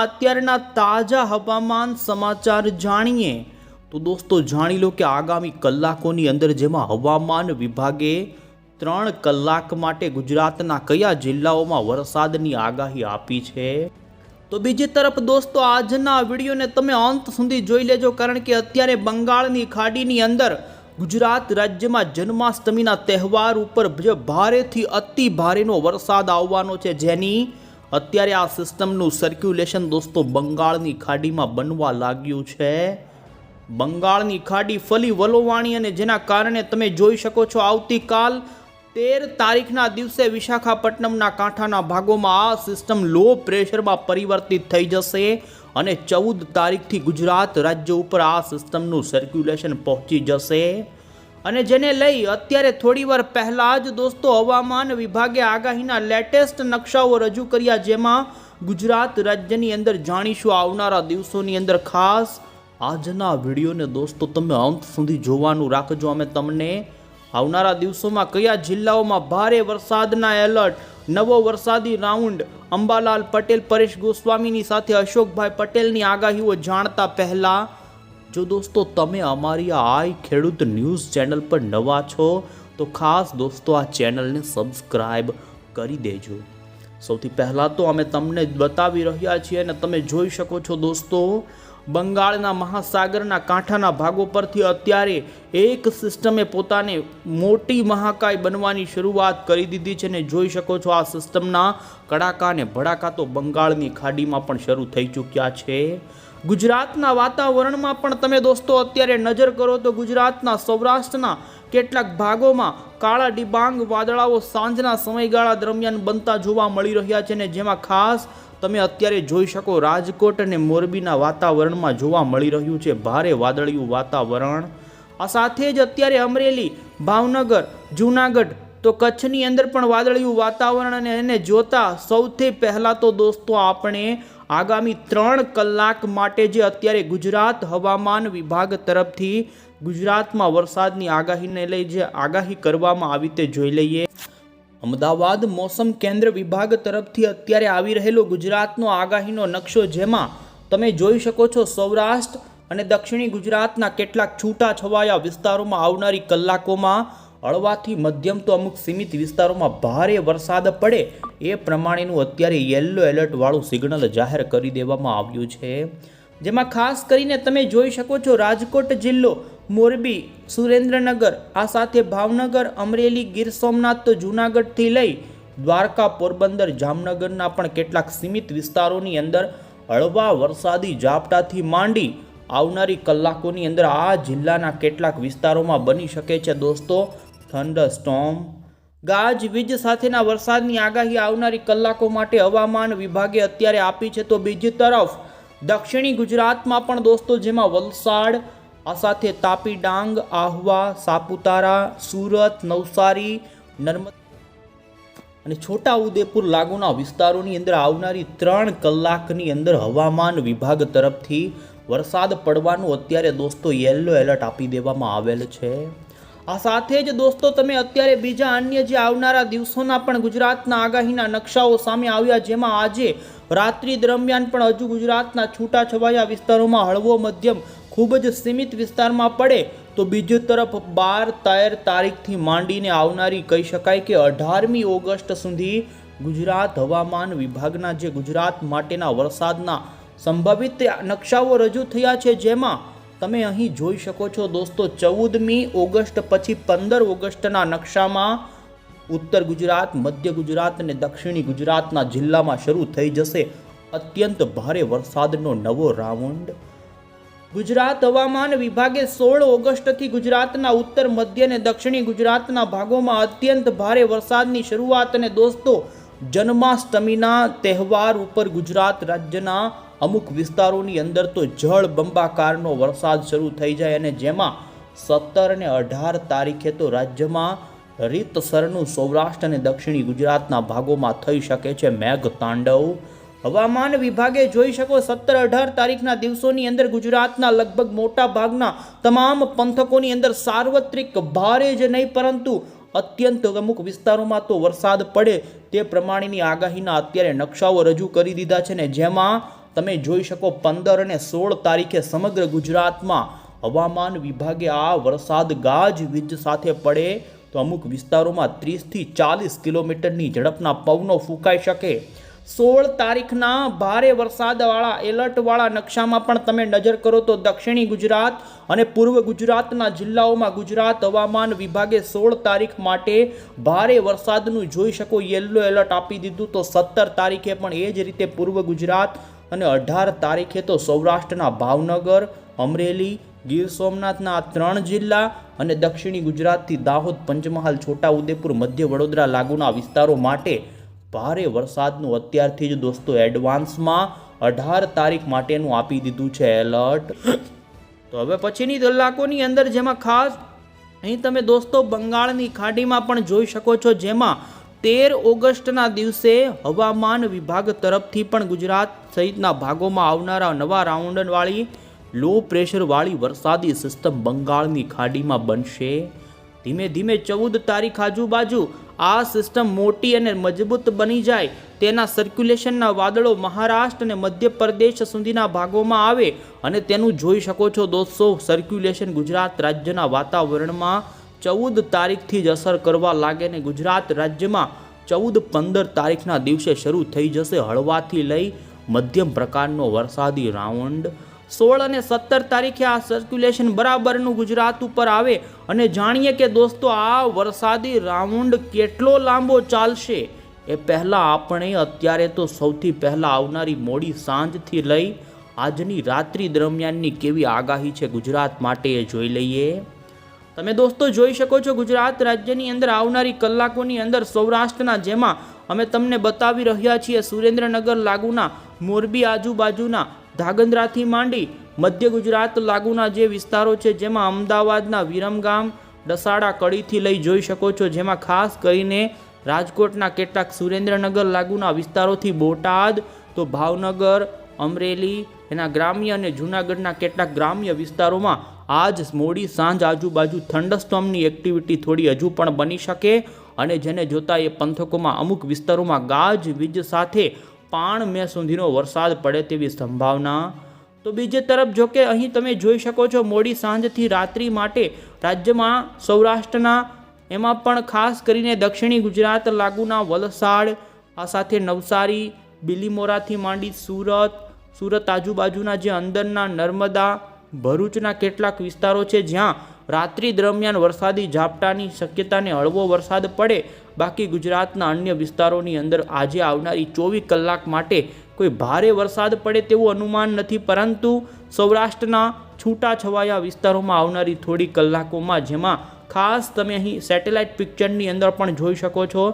અત્યારના તાજા હવામાન સમાચાર જાણીએ તો દોસ્તો જાણી લો કે આગામી કલાકોની અંદર જેમાં હવામાન વિભાગે ત્રણ કલાક માટે ગુજરાતના કયા જિલ્લાઓમાં વરસાદની આગાહી આપી છે? તો બીજી તરફ દોસ્તો આજના વિડીયોને તમે અંત સુધી જોઈ લેજો કારણ કે અત્યારે બંગાળની ખાડીની અંદર ગુજરાત રાજ્યમાં જન્માષ્ટમીના તહેવાર ઉપર ભારેથી અતિ ભારેનો વરસાદ આવવાનો છે જેની અત્યારે આ સિસ્ટમનું સર્ક્યુલેશન દોસ્તો બંગાળની ખાડીમાં બનવા લાગ્યું છે. બંગાળની ખાડી ફલી વલોવાણી અને જેના કારણે તમે જોઈ શકો છો આવતીકાલ તેર તારીખના દિવસે વિશાખાપટ્ટનમના કાંઠાના ભાગોમાં આ સિસ્ટમ લો પ્રેશરમાં પરિવર્તિત થઈ જશે અને ચૌદ તારીખથી ગુજરાત રાજ્ય ઉપર આ સિસ્ટમનું સર્ક્યુલેશન પહોંચી જશે. અને જેને લઈ અત્યારે થોડીવાર પહેલાં જ દોસ્તો હવામાન વિભાગે આગાહીના લેટેસ્ટ નકશાઓ રજૂ કર્યા જેમાં ગુજરાત રાજ્યની અંદર જાણીશું આવનારા દિવસોની અંદર ખાસ આજના વિડીયોને દોસ્તો તમે અંત સુધી જોવાનું રાખજો. અમે તમને આવનારા દિવસોમાં કયા જિલ્લાઓમાં ભારે વરસાદના એલર્ટ, નવો વરસાદી રાઉન્ડ, અંબાલાલ પટેલ, પરેશ ગોસ્વામીની સાથે અશોકભાઈ પટેલની આગાહીઓ જાણતા પહેલા જો દોસ્તો તમે અમારી આઈ ખેડૂત ન્યૂઝ ચેનલ પર નવા છો, તો ખાસ દોસ્તો આ ચેનલને સબસ્ક્રાઈબ કરી દેજો. સૌથી પહેલાં તો અમે તમને બતાવી રહ્યા છીએ અને તમે જોઈ શકો છો દોસ્તો, બંગાળના મહાસાગરના કાંઠાના ભાગો પરથી અત્યારે એક સિસ્ટમે પોતાને મોટી મહાકાય બનવાની શરૂઆત કરી દીધી છે ને જોઈ શકો છો આ સિસ્ટમના કડાકા અને ભડાકા તો બંગાળની ખાડીમાં પણ શરૂ થઈ ચૂક્યા છે. ગુજરાતના વાતાવરણમાં પણ તમે દોસ્તો અત્યારે નજર કરો તો ગુજરાતના સૌરાષ્ટ્રના કેટલાક ભાગોમાં કાળા ડિબાંગ વાદળાઓ સાંજના સમયગાળા દરમિયાન બનતા જોવા મળી રહ્યા છે ને જેમાં ખાસ તમે અત્યારે જોઈ શકો રાજકોટ અને મોરબીના વાતાવરણમાં જોવા મળી રહ્યું છે ભારે વાદળિયું વાતાવરણ. આ સાથે જ અત્યારે અમરેલી, ભાવનગર, જૂનાગઢ તો કચ્છની અંદર પણ વાદળિયું વાતાવરણ અને એને જોતા સૌથી પહેલાં તો દોસ્તો આપણે આગામી ત્રણ કલાક માટે જે અત્યારે ગુજરાત હવામાન વિભાગ તરફથી ગુજરાતમાં વરસાદની આગાહીને લઈ જે આગાહી કરવામાં આવી તે જોઈ લઈએ. અમદાવાદ મોસમ કેન્દ્ર વિભાગ તરફથી અત્યારે આવી રહેલો ગુજરાતનો આગાહીનો નકશો જેમાં તમે જોઈ શકો છો સૌરાષ્ટ્ર અને દક્ષિણી ગુજરાતના કેટલાક છૂટા છવાયા વિસ્તારોમાં આવનારી કલાકોમાં હળવાથી મધ્યમ તો અમુક સીમિત વિસ્તારોમાં ભારે વરસાદ પડે એ પ્રમાણેનું અત્યારે યલો એલર્ટવાળું સિગ્નલ જાહેર કરી દેવામાં આવ્યું છે. જેમાં ખાસ કરીને તમે જોઈ શકો છો રાજકોટ જિલ્લો, મોરબી, સુરેન્દ્રનગર, આ સાથે ભાવનગર, અમરેલી, ગીર સોમનાથ તો જૂનાગઢથી લઈ દ્વારકા, પોરબંદર, જામનગરના પણ કેટલાક સીમિત વિસ્તારોની અંદર હળવા વરસાદી ઝાપટાથી માંડી આવનારી કલાકોની અંદર આ જિલ્લાના કેટલાક વિસ્તારોમાં બની શકે છે દોસ્તો. થંડર સ્ટોમ ગાજ વીજ સાથેના વરસાદની આગાહી આવનારી કલાકો માટે હવામાન વિભાગે અત્યારે આપી છે તો બીજી તરફ દક્ષિણી ગુજરાતમાં પણ દોસ્તો જેમાં વલસાડ, આ સાથે તાપી ડાંગ આહવા, સાપુતારા, સુરત, નવસારી, નર્મદા અને છોટા ઉદેપુર લાગુના વિસ્તારોની અંદર આવનારી ત્રણ કલાકની અંદર હવામાન વિભાગ તરફથી વરસાદ પડવાનું અત્યારે દોસ્તો યેલો એલર્ટ આપી દેવામાં આવેલ છે. આ સાથે જ દોસ્તો, તમે અત્યારે બીજા અન્ય જે આવનારા દિવસોના પણ ગુજરાતના આગાહીના નકશાઓ સામે આવ્યા, જેમાં આજે રાત્રિ દરમિયાન પણ હજુ ગુજરાતના છૂટાછવાયા વિસ્તારોમાં હળવો મધ્યમ ખૂબ જ સીમિત વિસ્તારમાં પડે, તો બીજી તરફ બાર તેર તારીખથી માંડીને આવનારી કહી શકાય કે અઢારમી ઓગસ્ટ સુધી ગુજરાત હવામાન વિભાગના જે ગુજરાત માટેના વરસાદના સંભવિત નકશાઓ રજૂ થયા છે, જેમાં તમે અહીં જોઈ શકો છો દોસ્તો, ચૌદમી ઓગસ્ટ પછી પંદર ઓગસ્ટના નકશામાં ઉત્તર ગુજરાત, મધ્ય ગુજરાત અને દક્ષિણી ગુજરાતના જિલ્લામાં શરૂ થઈ જશે. અત્યંત ભારે વરસાદનો નવો રાઉન્ડ. ગુજરાત હવામાન વિભાગે સોળ ઓગસ્ટથી ગુજરાતના ઉત્તર, મધ્ય અને દક્ષિણી ગુજરાતના ભાગોમાં અત્યંત ભારે વરસાદની શરૂઆત અને દોસ્તો, જન્માષ્ટમીના તહેવાર ઉપર ગુજરાત રાજ્યના અમુક વિસ્તારોની અંદર તો જળ બંબાકારનો વરસાદ શરૂ થઈ જાય અને જેમાં સત્તર અને અઢાર તારીખે તો રાજ્યમાં રીતસરનું સૌરાષ્ટ્ર અને દક્ષિણી ગુજરાતના ભાગોમાં થઈ શકે છે મેઘ તાંડવ. હવામાન વિભાગે જોઈ શકો સત્તર અઢાર તારીખના દિવસોની અંદર ગુજરાતના લગભગ મોટા ભાગના તમામ પંથકોની અંદર સાર્વત્રિક ભારે જ નહીં, પરંતુ અત્યંત અમુક વિસ્તારોમાં તો વરસાદ પડે તે પ્રમાણેની આગાહીના અત્યારે નકશાઓ રજૂ કરી દીધા છે ને જેમાં તમે જોઈ શકો પંદર અને સોળ તારીખે સમગ્ર ગુજરાતમાં હવામાન વિભાગે આ વરસાદ ગાજવીજ સાથે પડે તો અમુક વિસ્તારોમાં ત્રીસથી ચાલીસ કિલોમીટરની ઝડપના પવનો ફૂંકાઈ શકે. સોળ તારીખના ભારે વરસાદવાળા, એલર્ટવાળા નકશામાં પણ તમે નજર કરો તો દક્ષિણી ગુજરાત અને પૂર્વ ગુજરાતના જિલ્લાઓમાં ગુજરાત હવામાન વિભાગે સોળ તારીખ માટે ભારે વરસાદનું, જોઈ શકો યલો એલર્ટ આપી દીધું તો સત્તર તારીખે પણ એ જ રીતે પૂર્વ ગુજરાત અને અઢાર તારીખે તો સૌરાષ્ટ્રના ભાવનગર, અમરેલી, ગીર સોમનાથના આ ત્રણ જિલ્લા અને દક્ષિણી ગુજરાતથી દાહોદ, પંચમહાલ, છોટાઉદેપુર, મધ્ય વડોદરા લાગુના વિસ્તારો માટે ભારે વરસાદનું અત્યારથી જ દોસ્તો એડવાન્સમાં અઢાર તારીખ માટેનું આપી દીધું છે એલર્ટ તો હવે પછીની કલાકોની અંદર જેમાં ખાસ અહીં તમે દોસ્તો બંગાળની ખાડીમાં પણ જોઈ શકો છો જેમાં તેર ઓગસ્ટના દિવસે હવામાન વિભાગ તરફથી પણ ગુજરાત સહિતના ભાગોમાં આવનારા નવા રાઉન્ડવાળી લો પ્રેશરવાળી વરસાદી સિસ્ટમ બંગાળની ખાડીમાં બનશે. ધીમે ધીમે ચૌદ તારીખ આજુબાજુ આ સિસ્ટમ મોટી અને મજબૂત બની જાય તેના સર્ક્યુલેશનના વાદળો મહારાષ્ટ્ર અને મધ્યપ્રદેશ સુધીના ભાગોમાં આવે અને તેનું જોઈ શકો છો દોસ્તો સર્ક્યુલેશન ગુજરાત રાજ્યના વાતાવરણમાં ચૌદ તારીખથી જ અસર કરવા લાગે ને ગુજરાત રાજ્યમાં ચૌદ પંદર તારીખના દિવસે શરૂ થઈ જશે હળવાથી લઈ મધ્યમ પ્રકારનો વરસાદી રાઉન્ડ. સોળ અને સત્તર તારીખે આ સર્ક્યુલેશન બરાબરનું ગુજરાત ઉપર આવે અને જાણીએ કે દોસ્તો, આ વરસાદી રાઉન્ડ કેટલો લાંબો ચાલશે એ પહેલાં આપણે અત્યારે તો સૌથી પહેલાં આવનારી મોડી સાંજથી લઈ આજની રાત્રિ દરમિયાનની કેવી આગાહી છે ગુજરાત માટે એ જોઈ લઈએ. તમે દોસ્તો જોઈ શકો છો ગુજરાત રાજ્યની અંદર આવનારી કલાકોની અંદર સૌરાષ્ટ્રના જેમાં અમે તમને બતાવી રહ્યા છીએ સુરેન્દ્રનગર લાગુના, મોરબી આજુબાજુના, ધાગંદ્રાથી માંડી મધ્ય ગુજરાત લાગુના જે વિસ્તારો છે જેમાં અમદાવાદના વિરમગામ ડસાડા કડીથી લઈ જોઈ શકો છો જેમાં ખાસ કરીને રાજકોટના કેટલાક સુરેન્દ્રનગર લાગુના વિસ્તારોથી બોટાદ, તો ભાવનગર, અમરેલી, એના ગ્રામ્ય અને જૂનાગઢના કેટલાક ગ્રામ્ય વિસ્તારોમાં આજ મોડી સાંજ આજુબાજુ થંડરસ્ટોમની એક્ટિવિટી થોડી હજુ પણ બની શકે અને જેને જોતા એ પંથકોમાં અમુક વિસ્તારોમાં ગાજ, વીજ સાથે પાણ મે સુધીનો વરસાદ પડે તેવી સંભાવના. તો બીજી તરફ જો કે અહીં તમે જોઈ શકો છો મોડી સાંજથી રાત્રિ માટે રાજ્યમાં સૌરાષ્ટ્રના, એમાં પણ ખાસ કરીને દક્ષિણી ગુજરાત લાગુના વલસાડ, આ સાથે નવસારી, બિલીમોરાથી માંડી સુરત સુરત આજુબાજુના જે અંદરના નર્મદા ભરૂચના કેટલાક વિસ્તારો છે જ્યાં રાત્રિ દરમિયાન વરસાદી ઝાપટાની શક્યતાને હળવો વરસાદ પડે. બાકી ગુજરાતના અન્ય વિસ્તારોની અંદર આજે આવનારી ચોવીસ કલાક માટે કોઈ ભારે વરસાદ પડે તેવું અનુમાન નથી, પરંતુ સૌરાષ્ટ્રના છૂટાછવાયા વિસ્તારોમાં આવનારી થોડી કલાકોમાં જેમાં ખાસ તમે અહીં સેટેલાઇટ પિક્ચરની અંદર પણ જોઈ શકો છો.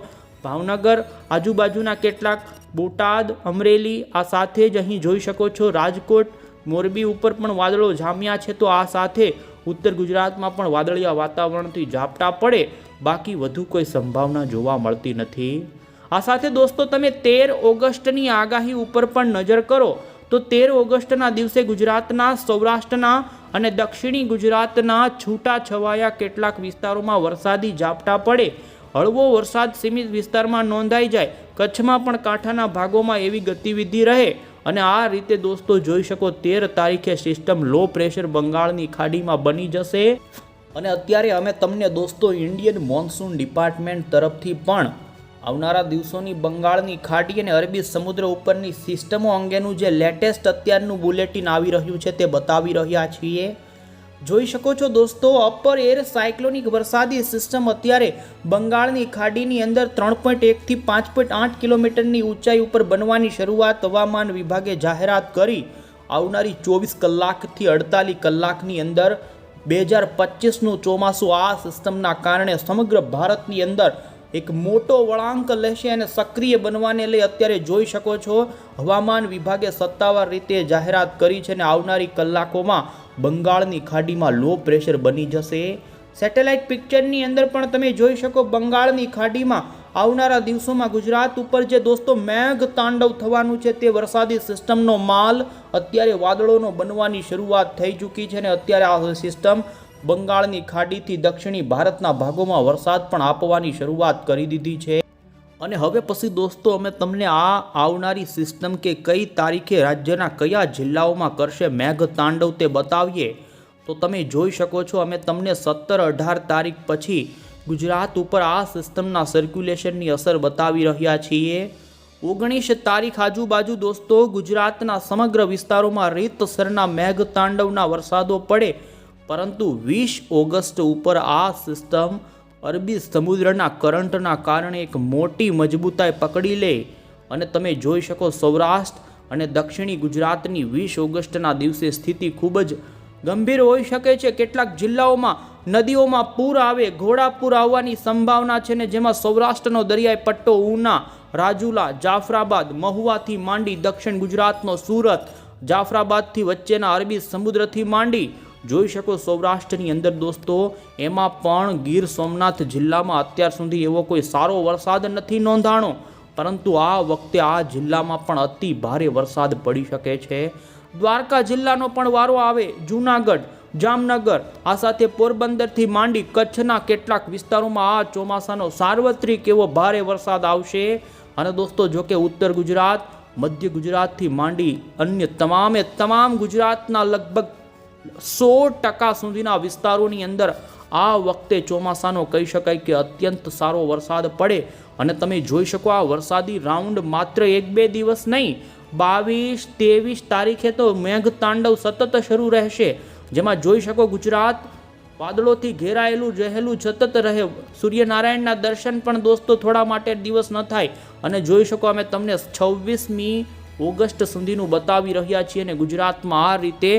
ભાવનગર, આજુબાજુના કેટલાક બોટાદ, અમરેલી, આ સાથે જ અહીં જોઈ શકો છો. રાજકોટ મોરબી ઉપર પણ વાદળો જામ્યા છે તો આ સાથે ઉત્તર ગુજરાતમાં પણ વાદળિયા વાતાવરણથી ઝાપટા પડે. બાકી વધુ કોઈ સંભાવના જોવા મળતી નથી. આ સાથે દોસ્તો તમે તેર ઓગસ્ટની આગાહી ઉપર પણ નજર કરો. તો તેર ઓગસ્ટના દિવસે ગુજરાતના સૌરાષ્ટ્રના અને દક્ષિણી ગુજરાતના છૂટાછવાયા કેટલાક વિસ્તારોમાં વરસાદી ઝાપટા પડે. હળવો વરસાદ સીમિત વિસ્તારમાં નોંધાઈ જાય. કચ્છમાં પણ કાંઠાના ભાગોમાં એવી ગતિવિધિ રહે. અને આ રીતે દોસ્તો જોઈ શકો તેર તારીખે સિસ્ટમ લો પ્રેશર બંગાળની ખાડીમાં બની જશે. અને અત્યારે અમે તમને દોસ્તો ઇન્ડિયન મોન્સૂન ડિપાર્ટમેન્ટ તરફથી પણ આવનારા દિવસોની બંગાળની ખાડી અને અરબી સમુદ્ર ઉપરની સિસ્ટમો અંગેનું જે લેટેસ્ટ અત્યારનું બુલેટિન આવી રહ્યું છે તે બતાવી રહ્યા છીએ. જોઈ શકો છો દોસ્તો અપર એર સાયક્લોનિક વરસાદી સિસ્ટમ અત્યારે બંગાળની ખાડીની અંદર ત્રણ પોઈન્ટ એકથી પાંચ પોઈન્ટ આઠ કિલોમીટરની ઊંચાઈ ઉપર બનવાની શરૂઆત હવામાન વિભાગે જાહેરાત કરી. આવનારી ચોવીસ કલાકથી અડતાલીસ કલાકની અંદર બે હજાર પચીસનું ચોમાસું આ સિસ્ટમના કારણે સમગ્ર ભારતની અંદર એક મોટો વળાંક લેશે અને સક્રિય બનવાને લઈ અત્યારે જોઈ શકો છો. હવામાન વિભાગે સત્તાવાર રીતે જાહેરાત કરી છે અને આવનારી કલાકોમાં બંગાળની ખાડીમાં લો પ્રેશર બની જશે. સેટેલાઇટ પિક્ચરની અંદર પણ તમે જોઈ શકો બંગાળની ખાડીમાં આવનારા દિવસોમાં ગુજરાત ઉપર જે દોસ્તો મેઘ તાંડવ થવાનું છે તે વરસાદી સિસ્ટમનો માલ અત્યારે વાદળોનો બનવાની શરૂઆત થઈ ચૂકી છે અને અત્યારે આ સિસ્ટમ બંગાળની ખાડીથી દક્ષિણી ભારતના ભાગોમાં વરસાદ પણ આપવાની શરૂઆત કરી દીધી છે. અને હવે પછી દોસ્તો અમે તમને આ આવનારી સિસ્ટમ કે કઈ તારીખે રાજ્યના કયા જિલ્લાઓમાં કરશે મેઘ તાંડવ તે બતાવીએ. તો તમે જોઈ શકો છો અમે તમને સત્તર અઢાર તારીખ પછી ગુજરાત ઉપર આ સિસ્ટમના સર્ક્યુલેશનની અસર બતાવી રહ્યા છીએ. ઓગણીસ તારીખ આજુબાજુ દોસ્તો ગુજરાતના સમગ્ર વિસ્તારોમાં રીતસરના મેઘ તાંડવના વરસાદો પડે. પરંતુ વીસ ઓગસ્ટ ઉપર આ સિસ્ટમ અરબી સમુદ્રના કરંટના કારણે એક મોટી મજબૂતાઈ પકડી લે અને તમે જોઈ શકો સૌરાષ્ટ્ર અને દક્ષિણી ગુજરાતની વીસ ઓગસ્ટના દિવસે સ્થિતિ ખૂબ જ ગંભીર હોઈ શકે છે. કેટલાક જિલ્લાઓમાં નદીઓમાં પૂર આવે ઘોડાપૂર આવવાની સંભાવના છે ને જેમાં સૌરાષ્ટ્રનો દરિયાઈ પટ્ટો, ઉના, રાજુલા, જાફરાબાદ, મહુવાથી માંડી દક્ષિણ ગુજરાતનો સુરત, જાફરાબાદથી વચ્ચેના અરબી સમુદ્રથી માંડી જોઈ શકો સૌરાષ્ટ્રની અંદર દોસ્તો, એમાં પણ ગીર સોમનાથ જિલ્લામાં અત્યાર સુધી એવો કોઈ સારો વરસાદ નથી નોંધાણો. પરંતુ આ વખતે આ જિલ્લામાં પણ અતિ ભારે વરસાદ પડી શકે છે. દ્વારકા જિલ્લાનો પણ વારો આવે. જૂનાગઢ, જામનગર, આ સાથે પોરબંદરથી માંડી કચ્છના કેટલાક વિસ્તારોમાં આ ચોમાસાનો સાર્વત્રિક એવો ભારે વરસાદ આવશે. અને દોસ્તો જો કે ઉત્તર ગુજરાત, મધ્ય ગુજરાતથી માંડી અન્ય તમામે તમામ ગુજરાતના લગભગ સો ટકા સુધીના વિસ્તારોની અંદર આ વખતે ચોમાસાનો કહી શકાય કે અત્યંત સારો વરસાદ પડે. અને તમે જોઈ શકો આ વરસાદી રાઉન્ડ માત્ર એક બે દિવસ નહીં, બાવીસ, ત્રેવીસ તારીખે તો મેઘ તાંડવ સતત શરૂ રહેશે. જેમાં જોઈ શકો ગુજરાત, વાદળોથી ઘેરાયેલું, રહેલું સતત રહે. સૂર્યનારાયણના દર્શન પણ દોસ્તો થોડા માટે દિવસ ન થાય. અને જોઈ શકો અમે તમને છવ્વીસમી ઓગસ્ટ સુધીનું બતાવી રહ્યા છીએ અને ગુજરાતમાં આ રીતે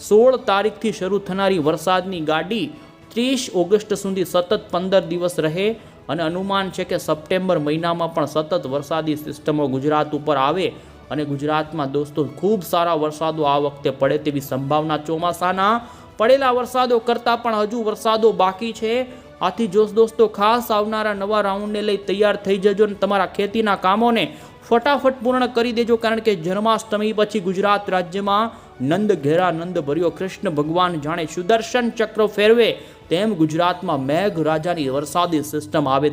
સોળ તારીખથી શરૂ થનારી વરસાદની ગાડી ત્રીસ ઓગસ્ટ સુધી સતત પંદર દિવસ રહે અને અનુમાન છે કે સપ્ટેમ્બર મહિનામાં પણ સતત વરસાદી સિસ્ટમો ગુજરાત ઉપર આવે અને ગુજરાતમાં દોસ્તો ખૂબ સારા વરસાદો આ વખતે પડે તેવી સંભાવના ચોમાસાના. પડેલા વરસાદો કરતાં પણ હજુ વરસાદો બાકી છે. આથી જોશ દોસ્તો, ખાસ આવનારા નવા રાઉન્ડને લઈ તૈયાર થઈ જજો અને તમારા ખેતીના કામોને ફટાફટ પૂર્ણ કરી દેજો કારણ કે જન્માષ્ટમી પછી ગુજરાત રાજ્યમાં નંદ ઘેરા નંદ ભર્યો, કૃષ્ણ ભગવાન જાણે સુદર્શન ચક્ર ફેરવે, તેમ ગુજરાતમાં મેઘ રાજાની વરસાદી સિસ્ટમ આવે